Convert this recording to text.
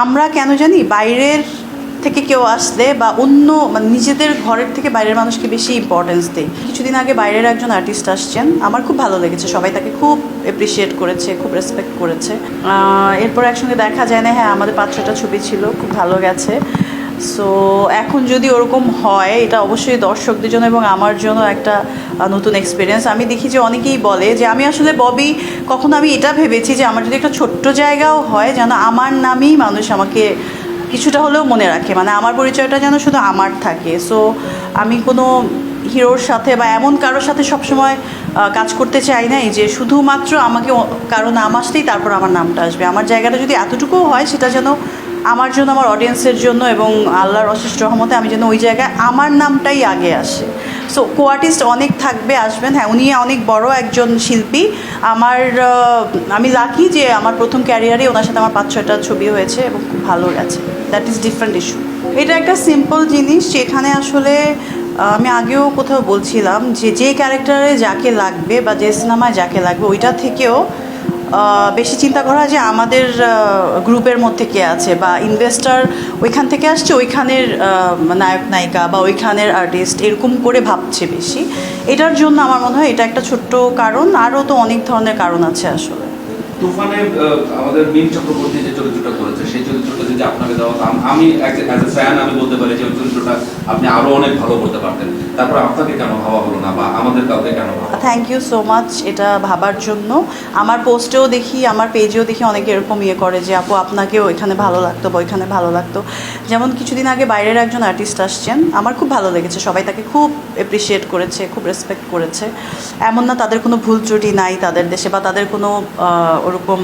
আমরা কেন জানি বাইরের থেকে কেউ আসলে বা অন্য মানে নিজেদের ঘরের থেকে বাইরের মানুষকে বেশি ইম্পর্টেন্স দেয়। কিছুদিন আগে বাইরের একজন আর্টিস্ট আসছেন, আমার খুব ভালো লেগেছে, সবাই তাকে খুব এপ্রিসিয়েট করেছে, খুব রেসপেক্ট করেছে। এরপর একসঙ্গে দেখা যায় না হ্যাঁ আমাদের পাঁচ ছটা ছবি ছিল, খুব ভালো গেছে। সো এখন যদি ওরকম হয়, এটা অবশ্যই দর্শকদের জন্য এবং আমার জন্য একটা নতুন এক্সপিরিয়েন্স আমি দেখি যে অনেকেই বলে যে, আমি আসলে ববি, কখনো আমি এটা ভেবেছি যে, আমার যদি একটা ছোট্ট জায়গাও হয়, যেন আমার নামেই মানুষ আমাকে কিছুটা হলেও মনে রাখে। মানে আমার পরিচয়টা যেন শুধু আমার থাকে। সো আমি কোনো হিরোর সাথে বা এমন কারোর সাথে সবসময় কাজ করতে চাই নাই যে, শুধুমাত্র আমাকে কারও নাম আসতেই তারপর আমার নামটা আসবে। আমার জায়গাটা যদি এতটুকুও হয়, সেটা যেন আমার জন্য, আমার অডিয়েন্সের জন্য এবং আল্লাহর অশেষ রহমতে আমি যেন ওই জায়গায় আমার নামটাই আগে আসে। সো কো আর্টিস্ট অনেক থাকবে, আসবেন। হ্যাঁ উনি অনেক বড় একজন শিল্পী। আমার আমি লাকি যে আমার প্রথম ক্যারিয়ারে ওনার সাথে আমার পাঁচ, ছয়টা ছবি হয়েছে এবং খুব ভালো গেছে দ্যাট ইজ ডিফারেন্ট ইস্যু এটা একটা সিম্পল জিনিস, যেখানে আসলে আমি আগেও কোথাও বলছিলাম যে যে ক্যারেক্টারে যাকে লাগবে বা যে সিনেমায় যাকে লাগবে, ওইটা থেকেও বেশি চিন্তা করা যে আমাদের গ্রুপের মধ্যে কে আছে বা ইনভেস্টার ওইখান থেকে আসছে, ওইখানের নায়ক নায়িকা বা ওইখানের আর্টিস্ট এরকম করে ভাবছে বেশি। এটার জন্য আমার মনে হয় এটা একটা ছোট্ট কারণ, আরও তো অনেক ধরনের কারণ আছে আসলে। তুফানে আমাদের চক্রবর্তী যে যদি আপনাকে দেওয়া আমি ফ্যান আমি বলতে পারি যে চরিত্রটা আপনি আরও অনেক ভালো করতে পারতেন। তারপর আপনাকে কেন ভাবা হলো না বা আমাদের কাউকে কেন? থ্যাংক ইউ সো মাচ এটা ভাবার জন্য। আমার পোস্টেও দেখি, আমার পেজেও দেখি অনেকে এরকম ইয়ে করে যে, আপু, আপনাকেও এখানে ভালো লাগতো বা ওইখানে ভালো লাগতো। যেমন কিছুদিন আগে বাইরের একজন আর্টিস্ট আসছেন, আমার খুব ভালো লেগেছে। সবাই তাকে খুব এপ্রিসিয়েট করেছে, খুব রেসপেক্ট করেছে। এমন না তাদের কোনো ভুল ত্রুটি নাই তাদের দেশে বা তাদের কোনো ওরকম